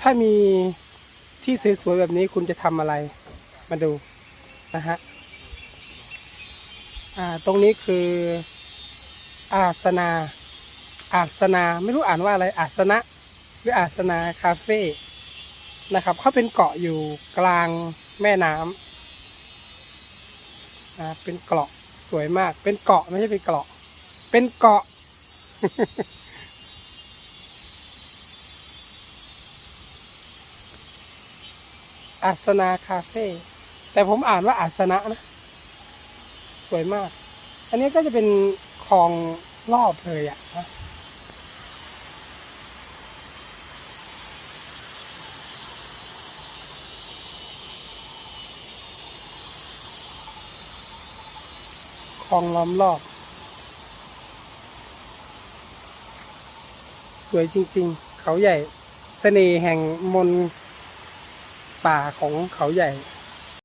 ถ้ามีที่สวยๆแบบนี้คุณจะทำอะไร มาดูนะฮะอ่าตรงนี้คืออาสนา อาสนาไม่รู้อ่านว่าอะไร อาสนะ หรืออาสนาคาเฟ่นะครับเขาเป็นเกาะอยู่กลางแม่น้ำอ่าเป็นเกาะสวยมาก เป็นเกาะไม่ใช่เป็นเกาะ เป็นเกาะ อาสนาคาเฟ่แต่ผมอ่านว่าอาสนะนะ สวยมาก อันนี้ก็จะเป็นคลองรอบเลยอะนะคลองล้อมรอบ สวยจริง ๆ เขาใหญ่เสน่ห์แห่งมน ป่าของเขาใหญ่